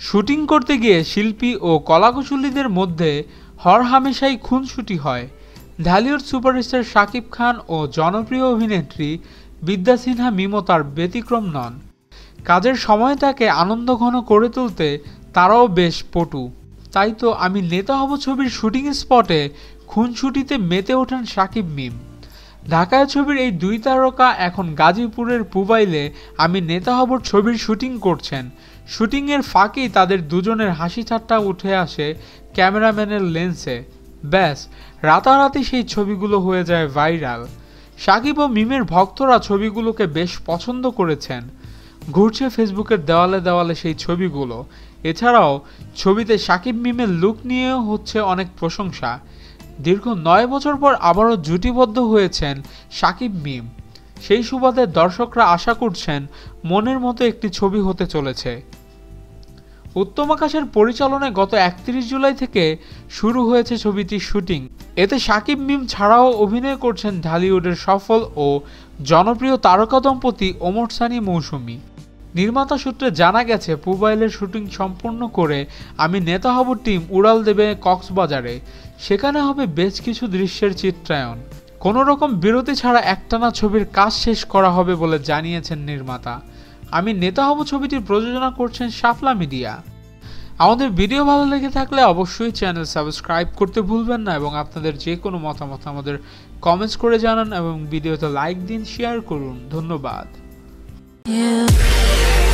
Shooting করতে গিয়ে শিল্পী ও কলাকুশলীদের মধ্যে হরহামেশাই খুনসুটি হয়। ঢালিউড সুপারস্টার শাকিব খান ও জনপ্রিয় অভিনেত্রী বিদ্যা সিনহা মিমো তার ব্যতিক্রম নন। কাজের সময় তাকে আনন্দঘন করে তুলতে তারাও বেশ পটু। তাই তো আমি নেতা হব ছবির শুটিং স্পটে। খুনসুটিতে মেতে ওঠেন শাকিব মিম। ঢাকায় ছবির এই দুই তারকা এখন গাজীপুরের পুবাইলে আমি নেতা হবর ছবির শুটিং করছেন। শুটিংয়ের ফাঁকেই তাদের দুজনের হাসি ঠাট্টা উঠে আসে ক্যামেরাম্যানের লেন্সে। ব্যাস, রাতারাতি সেই ছবিগুলো হয়ে যায় ভাইরাল। সাকিব ও মিমের ভক্তরা ছবিগুলোকে বেশ পছন্দ করেছেন। ঘুরছে ফেসবুকের দেওয়ালে দেওয়ালে সেই ছবিগুলো। এছাড়াও ছবিতে সাকিব মিমের লুক নিয়েও হচ্ছে অনেক প্রশংসা। দীর্ঘ নয় বছর পর আবারও জুটিবদ্ধ হয়েছেন সাকিব মিম। সেই সুবাদে দর্শকরা আশা করছেন মনের মতো একটি ছবি হতে চলেছে। উত্তম আকাশের পরিচালনায় গত একত্রিশ জুলাই থেকে শুরু হয়েছে ছবিটির শুটিং। এতে সাকিব মিম ছাড়াও অভিনয় করছেন ঢালিউডের সফল ও জনপ্রিয় তারকা দম্পতি ওমর সানি মৌসুমী। নির্মাতা সূত্রে জানা গেছে, পুবাইলের শুটিং সম্পূর্ণ করে আমি নেতা হব টিম উড়াল দেবে কক্সবাজারে। সেখানে হবে বেশ কিছু দৃশ্যের চিত্রায়ন কোনো রকম বিরতি ছাড়া একটানা ছবির কাজ শেষ করা হবে বলে জানিয়েছেন নির্মাতা। আমি নেতা হব ছবিটির প্রযোজনা করছেন শাফলা মিডিয়া। আমাদের ভিডিও ভালো লেগে থাকলে অবশ্যই চ্যানেল সাবস্ক্রাইব করতে ভুলবেন না এবং আপনাদের যে কোনো মতামত আমাদের কমেন্টস করে জানান এবং ভিডিওতে লাইক দিন শেয়ার করুন। ধন্যবাদ।